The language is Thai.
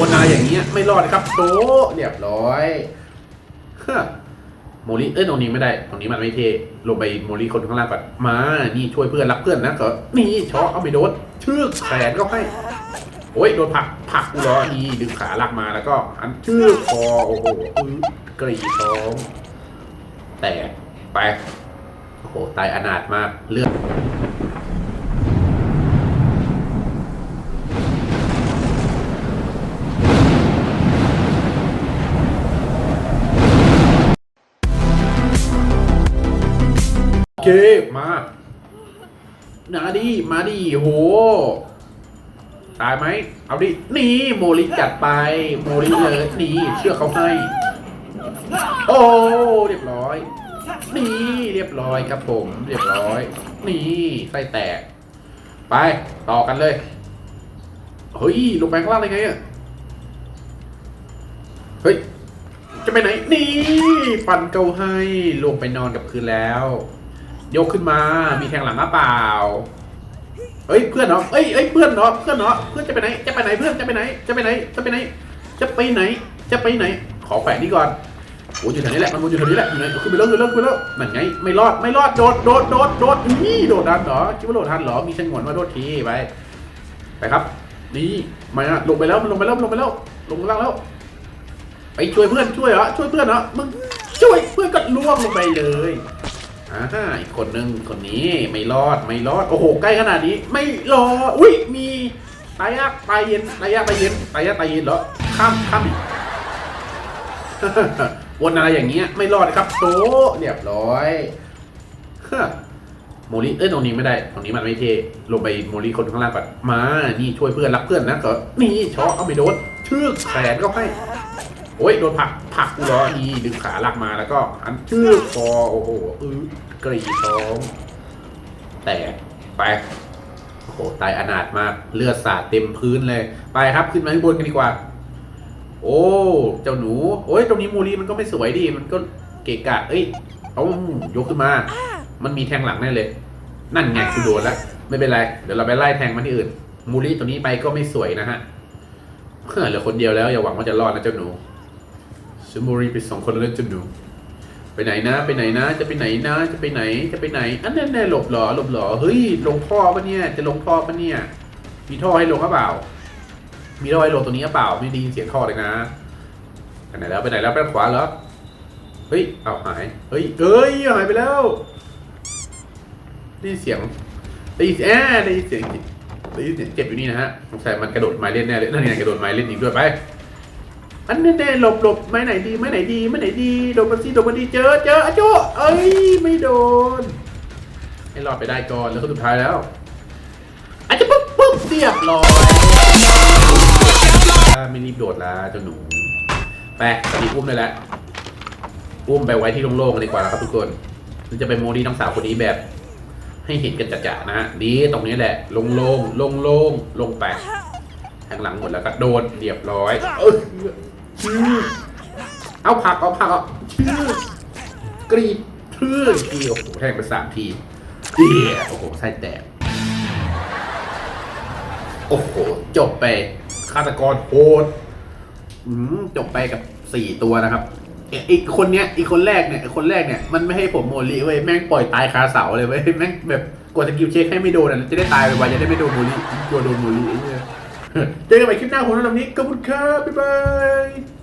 วนอะไรอย่างเงี้ยไม่รอดครับโตเรียบร้อยเฮ้โมลิเอ้ยตรงนี้ไม่ได้ตรงนี้มันไม่เท่ลงไปโมลิคนข้างล่างก่อนมา นี่ช่วยเพื่อนรักเพื่อนนะก็นี่ช็อเอาไปโดนเชือกแขนก็ให้โอ้ยโดนผักผักกูเหรอนี่ดึงขาลากมาแล้วก็หันเชือกคอโอ้โหอื้อกรีดท้องแตกไปโอ้โหตายอนาถมากเลือด เคมานาดิมาดิโห ตายไหม เอาดิ นี่โมลิจัดไป โมลิเลยนี่เชื่อเขาให้ โอ้ เรียบร้อย นี่เรียบร้อยครับผม เรียบร้อย นี่ไส้แตก ไป ต่อกันเลย เฮ้ย ลงไปข้างล่างได้ไงอะเฮ้ย จะไปไหน นี่ ปันเกาให้ ลงไปนอนกับคืนแล้ว ยกขึ้นมา มีแทงหลังหรือเปล่าเฮ้ยเพื่อนเนาะเอ้ยเอ้ยเพื่อนเนาะเพื่อนเนาะเพื่อนจะไปไหน จะไปไหนเพื่อนจะไปไหน จะไปไหน จะไปไหน จะไปไหน จะไปไหน ขอแขวนนี่ก่อนโอ้ยอยู่แถวนี้แหละมันวนอยู่แถวนี้แหละอยู่ไหนขึ้นไปแล้วขึ้นไปแล้วขึ้นไปแล้วนั่นไง ไม่รอดไม่รอดโดดโดดโดดโดดนี่โดดทันเหรอคิดว่าโดดทันเหรอมีชนวนมาโดดทีไปไปครับ นี่มาลงไปแล้วมันลงไปแล้วลงไปแล้วลงล่างแล้วไปช่วยเพื่อนช่วยเหรอช่วยเพื่อนเหรอมึงช่วยเพื่อนก็ล่วงลงไปเลย อ่าอีกคนนึงคนนี้ไม่รอดไม่รอดโอ้โหใกล้ขนาดนี้ ไม่รอดอุ้ยมีตายยากตายเย็นตายยากตายเย็นตายยากตายเย็นเหรอข้ามข้ามอีกวนอะไรอย่างเงี้ยไม่รอดครับโตเรียบร้อยฮ้อโมลิเอ้ยตรงนี้ไม่ได้ตรงนี้มันไม่เทลงไปโมลิคนข้างล่างก่อนมา นี่ช่วยเพื่อนรักเพื่อนนะก็นี่ช็อเอาไปโดนชื่อแขนก็ให้ โอ้ยโดนผักผักกูเหรอนี่ดึงขาลากมาแล้วก็หันชื่อคอโอ้โหอื้อกรีดท้องแตกไปโอ้โหตายอนาถมากเลือดสาดเต็มพื้นเลย ไปครับขึ้นมาข้างบนกันดีกว่า โอ้เจ้าหนู โอ้ยตรงนี้มูลีมันก็ไม่สวยดีมันก็เกะกะ เอ้ยเอายกขึ้นมา มันมีแทงหลังแน่เลย นั่นไงกูโดนแล้วไม่เป็นไร เดี๋ยวเราไปไล่แทงมันที่อื่น มูลีตัวนี้ไปก็ไม่สวยนะฮะเฮ้อเหลือคนเดียวแล้วอย่าหวังว่าจะรอดนะเจ้าหนู ซูโมรีไปสองคนแล้วจะดูไปไหนนะ ไปไหนนะ จะไปไหนนะ จะไปไหนจะไปไหน อันนั้นแน่หลบเหรอหลบเหรอเฮ้ยลงท่อปะเนี่ยจะลงท่อปะเนี่ย มีท่อให้ลงหรือเปล่า มีท่อให้ลงตรงนี้หรือเปล่าไม่ได้ยินเสียงท่อเลยนะไปไหนแล้วไปไหนแล้วไปขวาเหรอเฮ้ยเอาหายเฮ้ยเอ้ยหายไปแล้วได้ยินเสียงได้ยินเสียงแอะได้ยินเสียงได้ยินเสียงเจ็บอยู่นี่นะฮะสงสัยมันกระโดดไม้เล่นแน่เลยนั่นไงกระโดดไม้เล่นอีกด้วยไป อันนี้แน่ๆหลบหลบไม้ไหนดีไม้ไหนดีไม้ไหนดีโดนมันสิโดนมันดีเจอเจออะโจเอ้ยไม่โดนให้รอดไปได้ก่อนแล้วก็สุดท้ายแล้วอาจจะปุ๊บปุ๊บเรียบร้อยไม่รีบโดดละเจ้าหนูไปรีอุ้มเลยแหละอุ้มไปไว้ที่โล่งๆกันดีกว่าครับทุกคนมันจะเป็นโมดีน้องสาวคนนี้แบบ ให้เห็นกันจัดๆนะฮะดีตรงนี้แหละโล่งๆโล่งๆลงไปทางหลังหมดแล้วก็โดนเรียบร้อย เอ้ยชื่อเอาผักเอาผักเอาชื่อกรีดชื่อทีโอ้โหแทงไปสามทีเดียโอ้โหไส้แตก โอ้โห จบไปฆาตกรโหดจบไปกับสี่ตัวนะครับเอออีกคนเนี้ยอีกคนแรกเนี่ยคนแรกเนี่ยมันไม่ให้ผมโมลีเว้ยแม่งปล่อยตายคาเสาเลยเว้ยแม่งแบบกดสกิลเช็คให้ไม่โดนอะจะได้ตายไปไวจะได้ไม่โดนโมลีกลัวโดนโมลีไอ้เนี่ย เจอกันใหม่คลิปหน้าผมในวับนี้ขอบคุณครับบ๊ายบาย